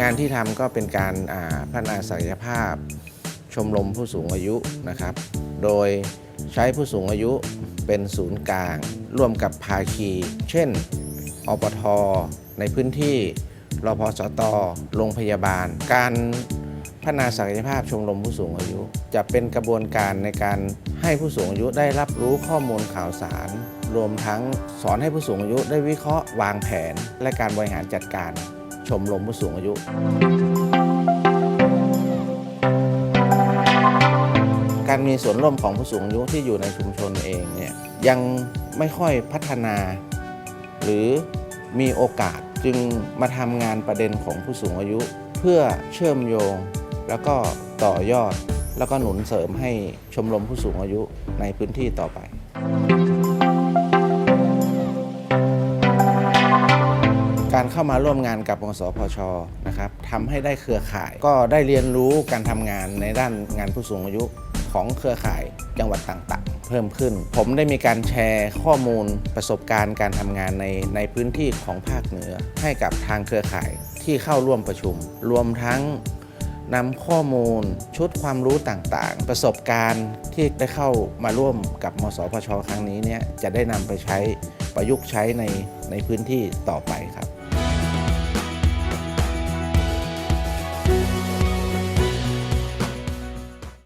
งานที่ทำก็เป็นการาพัฒนาศักยภาพ ชมรมผู้สูงอายุนะครับ โดยใช้ผู้สูงอายุเป็นศูนย์กลาง ร่วมกับภาคี เช่นอปท ในพื้นที่รพสต โรงพยาบาล การพัฒนาศักยภาพชมรมผู้สูงอายุ จะเป็นกระบวนการในการให้ผู้สูงอายุได้รับรู้ข้อมูลข่าวสาร รวมทั้งสอนให้ผู้สูงอายุได้วิเคราะห์วางแผน และการบริหารจัดการ ชมรมผู้สูงอายุการมีส่วนร่วมของผู้สูงอายุที่อยู่ในชุมชนเองเนี่ยยังไม่ค่อยพัฒนา หรือมีโอกาสจึงมาทำงานประเด็นของผู้สูงอายุ เพื่อเชื่อมโยง แล้วก็ต่อยอด แล้วก็หนุนเสริมให้ชมรมผู้สูงอายุในพื้นที่ต่อไป การเข้ามาร่วมงานกับมสพชนะครับทำให้ได้เครือข่าย ก็ได้เรียนรู้การทำงานในด้านงานผู้สูงอายุของเครือข่ายจังหวัดต่างๆ เพิ่มขึ้น ผมได้มีการแชร์ข้อมูลประสบการณ์การทำงานในในพื้นที่ของภาคเหนือ ให้กับทางเครือข่ายที่เข้าร่วมประชุม รวมทั้งนำข้อมูลชุดความรู้ต่างๆ ประสบการณ์ที่ได้เข้ามาร่วมกับมสพช ครั้งนี้เนี่ยจะได้นำไปใช้ประยุกต์ใช้ในในพื้นที่ต่อไปครับ